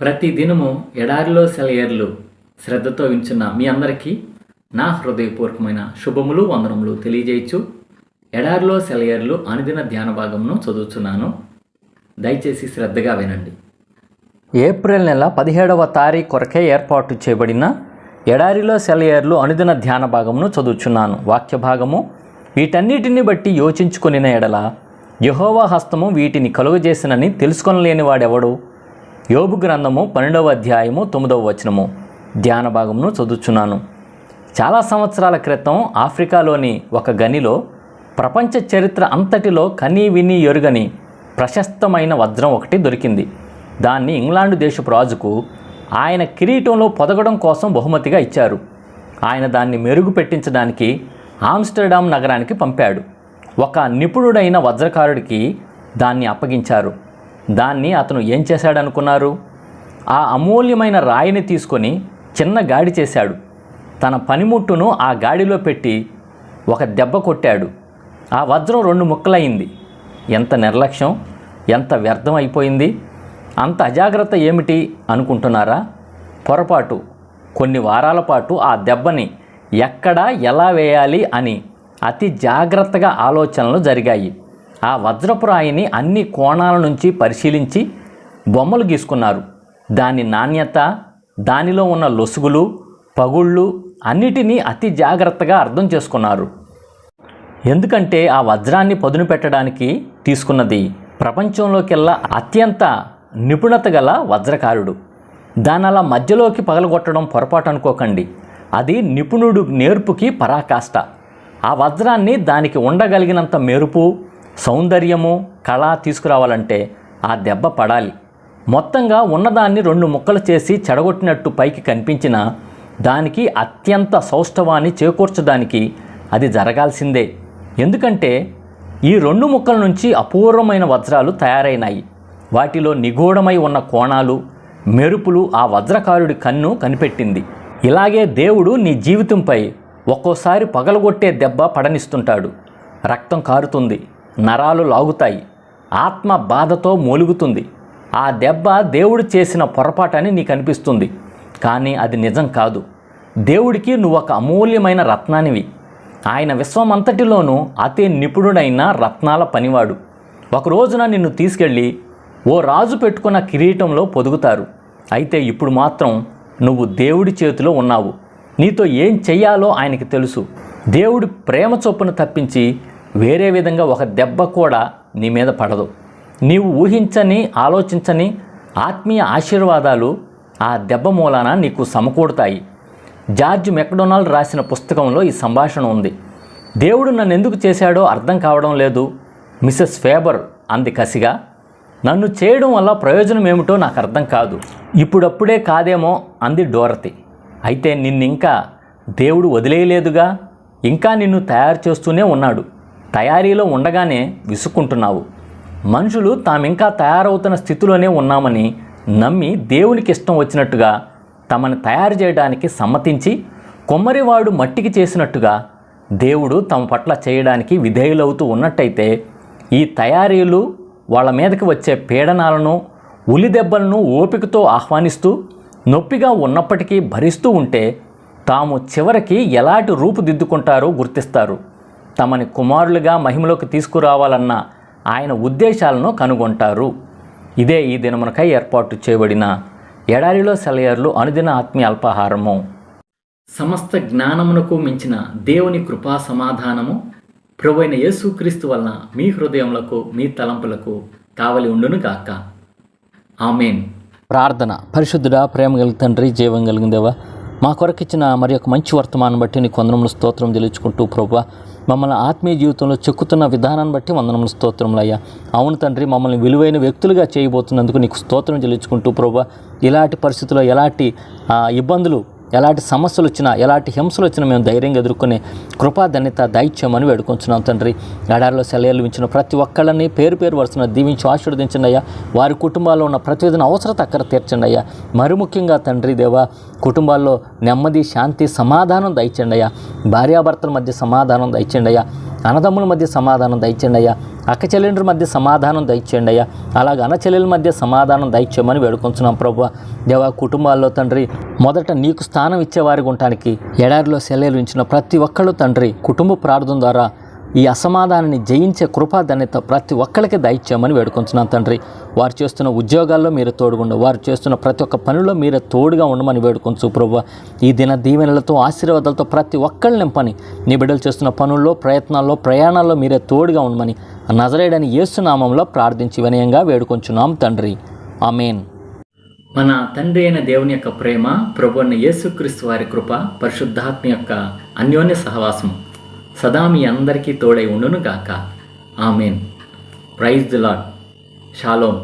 ప్రతి దినము ఎడారిలో సెలయర్లు శ్రద్ధతో వించున్న మీ అందరికీ నా హృదయపూర్వకమైన శుభములు వందనములు తెలియజేయచ్చు. ఎడారిలో సెలయర్లు అనుదిన ధ్యాన భాగమును చదువుతున్నాను దయచేసి శ్రద్ధగా వినండి. ఏప్రిల్ నెల పదిహేడవ తారీఖు కొరకే ఏర్పాటు చేయబడిన ఎడారిలో సెలయర్లు అనుదిన ధ్యాన భాగమును చదువుచున్నాను. వాక్య భాగము వీటన్నిటిని బట్టి యోచించుకుని ఎడల యహోవా హస్తము వీటిని కలుగజేసినని తెలుసుకొనలేని వాడెవడు? యోబు గ్రంథము పన్నెండవ అధ్యాయము తొమ్మిదవ వచనము. ధ్యాన భాగమును చదువుచున్నాను. చాలా సంవత్సరాల క్రితం ఆఫ్రికాలోని ఒక గనిలో ప్రపంచ చరిత్ర అంతటిలో కనీ విని ఎరుగని ప్రశస్తమైన వజ్రం ఒకటి దొరికింది. దాన్ని ఇంగ్లాండు దేశపు రాజుకు ఆయన కిరీటంలో పొదగడం కోసం బహుమతిగా ఇచ్చారు. ఆయన దాన్ని మెరుగు పెట్టించడానికి ఆమ్స్టర్డామ్ నగరానికి పంపాడు. ఒక నిపుణుడైన వజ్రకారుడికి దాన్ని అప్పగించారు. దాన్ని అతను ఏం చేశాడనుకున్నారు? ఆ అమూల్యమైన రాయిని తీసుకొని చిన్న గాడి చేశాడు. తన పనిముట్టును ఆ గాడిలో పెట్టి ఒక దెబ్బ కొట్టాడు. ఆ వజ్రం రెండు ముక్కలయింది. ఎంత నిర్లక్ష్యం ఎంత వ్యర్థం అయిపోయింది. అంత అజాగ్రత్త ఏమిటి అనుకుంటున్నారా? పొరపాటు. కొన్ని వారాల పాటు ఆ దెబ్బని ఎక్కడ ఎలా వేయాలి అని అతి జాగ్రత్తగా ఆలోచనలు జరిగాయి. ఆ వజ్రపు రాయిని అన్ని కోణాల నుంచి పరిశీలించి బొమ్మలు గీసుకున్నారు. దాని నాణ్యత దానిలో ఉన్న లొసుగులు పగుళ్ళు అన్నిటినీ అతి జాగ్రత్తగా అర్థం చేసుకున్నారు. ఎందుకంటే ఆ వజ్రాన్ని పదును పెట్టడానికి తీసుకున్నది ప్రపంచంలోకెల్లా అత్యంత నిపుణత గల వజ్రకారుడు. దాని అలా మధ్యలోకి పగలగొట్టడం పొరపాటు అనుకోకండి. అది నిపుణుడు నేర్పుకి పరాకాష్ట. ఆ వజ్రాన్ని దానికి ఉండగలిగినంత మెరుపు సౌందర్యము కళ తీసుకురావాలంటే ఆ దెబ్బ పడాలి. మొత్తంగా ఉన్నదాన్ని రెండు ముక్కలు చేసి చెడగొట్టినట్టు పైకి కనిపించిన దానికి అత్యంత సౌష్ఠవాన్ని చేకూర్చడానికి అది జరగాల్సిందే. ఎందుకంటే ఈ రెండు ముక్కల నుంచి అపూర్వమైన వజ్రాలు తయారైనాయి. వాటిలో నిగూఢమై ఉన్న కోణాలు మెరుపులు ఆ వజ్రకారుడి కన్ను కనిపెట్టింది. ఇలాగే దేవుడు నీ జీవితంపై ఒక్కోసారి పగలగొట్టే దెబ్బ పడనిస్తుంటాడు. రక్తం కారుతుంది. నరాలు లాగుతాయి. ఆత్మ బాధతో మూలుగుతుంది. ఆ దెబ్బ దేవుడు చేసిన పొరపాటని నీకు అనిపిస్తుంది కానీ అది నిజం కాదు. దేవుడికి నువ్వు ఒక అమూల్యమైన రత్నానివి. ఆయన విశ్వమంతటిలోనూ అతి నిపుణుడైన రత్నాల పనివాడు. ఒక రోజున నిన్ను తీసుకెళ్ళి ఓ రాజు పెట్టుకున్న కిరీటంలో పొదుగుతారు. అయితే ఇప్పుడు మాత్రం నువ్వు దేవుడి చేతిలో ఉన్నావు. నీతో ఏం చెయ్యాలో ఆయనకి తెలుసు. దేవుడి ప్రేమ చొప్పున తప్పించి వేరే విధంగా ఒక దెబ్బ కూడా నీ మీద పడదు. నీవు ఊహించని ఆలోచించని ఆత్మీయ ఆశీర్వాదాలు ఆ దెబ్బ మూలాన నీకు సమకూడతాయి జార్జ్ మెక్డొనాల్డ్ రాసిన పుస్తకంలో ఈ సంభాషణ ఉంది. దేవుడు నన్ను ఎందుకు చేశాడో అర్థం కావడం లేదు. మిసెస్ ఫేబర్ అంది కసిగా. నన్ను చేయడం వల్ల ప్రయోజనం ఏమిటో నాకు అర్థం కాదు. ఇప్పుడప్పుడే కాదేమో అంది డోరతి. అయితే నిన్నింకా దేవుడు వదిలేయలేదుగా? ఇంకా నిన్ను తయారు చేస్తూనే ఉన్నాడు. తయారీలో ఉండగానే విసుక్కుంటున్నావు. మనుషులు తామింకా తయారవుతున్న స్థితిలోనే ఉన్నామని నమ్మి దేవునికి ఇష్టం వచ్చినట్టుగా తమను తయారు చేయడానికి సమ్మతించి కొమ్మరివాడు మట్టికి చేసినట్టుగా దేవుడు తమ పట్ల చేయడానికి విధేయులవుతూ ఉన్నట్టయితే ఈ తయారీలు వాళ్ళ మీదకి వచ్చే పీడనాలను ఉలి దెబ్బలను ఓపికతో ఆహ్వానిస్తూ నొప్పిగా ఉన్నప్పటికీ భరిస్తూ ఉంటే తాము చివరికి ఎలాంటి రూపుదిద్దుకుంటారో గుర్తిస్తారు. తమని కుమారులుగా మహిమలోకి తీసుకురావాలన్న ఆయన ఉద్దేశాలను కనుగొంటారు. ఇదే ఈ దినమునకై ఏర్పాటు చేయబడిన ఎడారిలో సెలయర్లు అనుదిన ఆత్మీయ అల్పాహారము. సమస్త జ్ఞానమునకు మించిన దేవుని కృపా సమాధానము ప్రభువైన యేసుక్రీస్తు వలన మీ హృదయములకు మీ తలంపులకు కావలి ఉండును గాక. ఆమెన్. ప్రార్థన. పరిశుద్ధుడా ప్రేమ కలిగి తండ్రి జీవం కలిగిన దేవా మా కొరకిచ్చిన మరి యొక్క మంచి వర్తమానం బట్టి నీ వందనములు స్తోత్రం తెలుచుకుంటూ ప్రభా మమ్మల్ని ఆత్మీయ జీవితంలో చెక్కుతున్న విధానాన్ని బట్టి వందనములు స్తోత్రములు అయ్యా. అవును తండ్రి మమ్మల్ని విలువైన వ్యక్తులుగా చేయబోతున్నందుకు నీకు స్తోత్రం చెల్లించుకుంటూ ప్రభా ఇలాంటి పరిస్థితుల్లో ఎలాంటి ఇబ్బందులు ఎలాంటి సమస్యలు వచ్చినా ఎలాంటి హింసలు వచ్చినా మేము ధైర్యంగా ఎదుర్కొనే కృపాధన్యత దైత్యం దైత్యమని వేడుకొంచున్నాం తండ్రి. ఎడారిలో సెలయలు ఇచ్చిన ప్రతి ఒక్కళ్ళని పేరు పేరు వరుసన దీవించి ఆశీర్వదించండి అయ్యా. వారి కుటుంబాల్లో ఉన్న ప్రతిదిన అవసరత అక్కడ తీర్చండి అయ్యా. మరి ముఖ్యంగా తండ్రి దేవా కుటుంబాల్లో నెమ్మది శాంతి సమాధానం దయచండి అయ్యా. భార్యాభర్తల మధ్య సమాధానం దయచండి అయ్యా. అన్నదమ్ముల మధ్య సమాధానం దయచండి అయ్యా. అక్క చెల్లెండ్రి మధ్య సమాధానం దయచేయండి అయ్యా. అలాగ అన్న చెల్లెల మధ్య సమాధానం దయచేయమని వేడుకొంచున్నాం ప్రభు. దేవా కుటుంబాల్లో తండ్రి మొదట నీకు స్థానం ఇచ్చేవారికి ఉండటానికి ఎడారిలో సెలవులు ఇచ్చిన ప్రతి ఒక్కళ్ళు తండ్రి కుటుంబ ప్రార్థన ద్వారా ఈ అసమాధానాన్ని జయించే కృపాధన్యత ప్రతి ఒక్కరికి దయచేయమని వేడుకొంచున్నాను తండ్రి. వారు చేస్తున్న ఉద్యోగాల్లో మీరు తోడుగుండు. వారు చేస్తున్న ప్రతి ఒక్క పనిలో మీరే తోడుగా ఉండమని వేడుకొంచు ప్రభు. ఈ దిన దీవెనలతో ఆశీర్వాదాలతో ప్రతి ఒక్కళ్ళు నింపని. నీ బిడ్డలు చేస్తున్న పనుల్లో ప్రయత్నాల్లో ప్రయాణాల్లో మీరే తోడుగా ఉండమని నజరేడని యేసునామంలో ప్రార్థించి వినయంగా వేడుకొంచున్నాం తండ్రి. ఆమెన్. మన తండ్రి అయిన దేవుని యొక్క ప్రేమ ప్రభు అయిన యేసుక్రీస్తు వారి కృప పరిశుద్ధాత్మ యొక్క అన్యోన్య సహవాసం సదా మీ అందరికీ తోడై ఉండును గాక amen. Praise the lord shalom